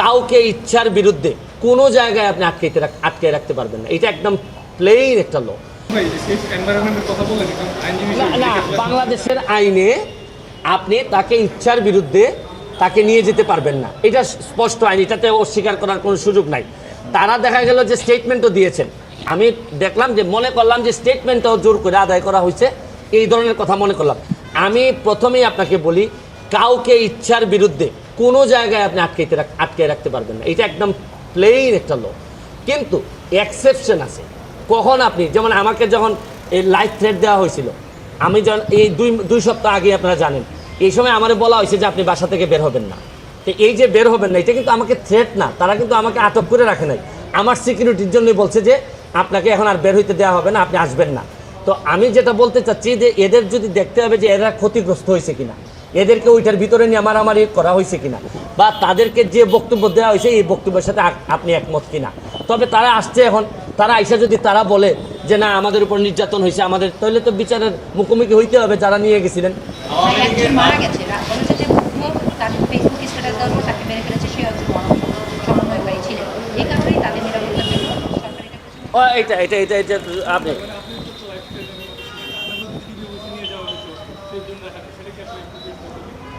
কাউকে ইচ্ছার বিরুদ্ধে কোনো জায়গায় আপনি আটকে আটকে রাখতে পারবেন না। এটা একদম প্লেইন একটা ল না বাংলাদেশের আইনে আপনি তাকে ইচ্ছার বিরুদ্ধে তাকে নিয়ে যেতে পারবেন না। এটা স্পষ্ট আইন এটাতে অস্বীকার করার কোনো সুযোগ নাই। তারা দেখা গেল যে স্টেটমেন্টও দিয়েছেন। আমি দেখলাম যে মনে করলাম যে স্টেটমেন্টটাও জোর করে আদায় করা হয়েছে। এই ধরনের কথা মনে করলাম। আমি প্রথমেই আপনাকে বলি কাউকে ইচ্ছার বিরুদ্ধে কোনো জায়গায় আপনি আটকে রাখ- আটকে রাখতে পারবেন না। এটা একদম প্লেইন একটা ল কিন্তু এক্সেপশন আছে। কখন আপনি, যেমন আমাকে যখন এই লাইফ থ্রেট দেওয়া হয়েছিল, আমি যখন এই দুই দুই সপ্তাহ আগে আপনারা জানেন, এই সময় আমার বলা হয়েছে যে আপনি বাসা থেকে বের হবেন না। তো এই যে বের হবেন না, এটা কিন্তু আমাকে থ্রেট না। তারা কিন্তু আমাকে আটক করে রাখে নাই। আমার সিকিউরিটির জন্যই বলছে যে, আপনাকে এখন আর বের হইতে দেওয়া হবে না, আপনি আসবেন না। তো আমি যেটা বলতে চাচ্ছি যে, এদের যদি দেখতে হবে যে, এরা ক্ষতিগ্রস্ত হয়েছে কিনা। এদেরকে ওইটার ভিতরে নিয়ে মারামারি করা হয়েছে কিনা? বা তাদেরকে যে বক্তব্য দেওয়া হয়েছে এই বক্তব্যের সাথে আপনি একমত কিনা? তবে তারা আসছে এখন তারা আইসা যদি তারা বলে যে না আমাদের উপর নির্যাতন হয়েছে আমাদের তাহলে তো বিচারের মুখোমুখি হইতে হবে যারা নিয়ে গেছিলেন। একজন এটা এটা এটা বলেছে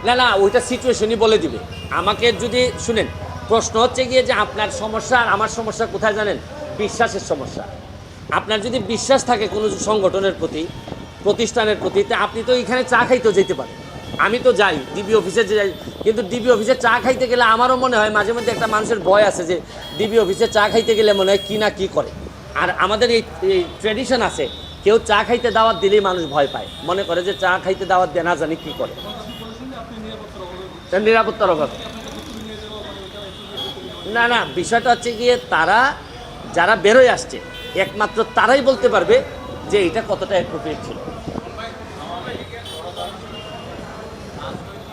না না, ওইটা সিচুয়েশনই বলে দিবে। আমাকে যদি, শুনেন, প্রশ্ন হচ্ছে গিয়ে যে আপনার সমস্যা আর আমার সমস্যা কোথায় জানেন? বিশ্বাসের সমস্যা। আপনার যদি বিশ্বাস থাকে কোনো সংগঠনের প্রতি, প্রতিষ্ঠানের প্রতি, তা আপনি তো এখানে চা খাইতেও যেতে পারেন। আমি তো যাই ডিবি অফিসে যাই, কিন্তু ডিবি অফিসে চা খাইতে গেলে আমারও মনে হয় মাঝে মধ্যে একটা মানুষের ভয় আছে যে ডিবি অফিসে চা খাইতে গেলে মনে হয় কি না কী করে। আর আমাদের এই ট্রেডিশন আছে, কেউ চা খাইতে দাওয়াত দিলেই মানুষ ভয় পায়। মনে করে যে চা খাইতে দাওয়াত দেয়, না জানি কি করে। নিরাপত্তার অভাব না না, বিষয়টা হচ্ছে গিয়ে তারা যারা বেরোয় আসছে, একমাত্র তারাই বলতে পারবে যে এটা কতটা অ্যাপ্রোপ্রিয়েট ছিল।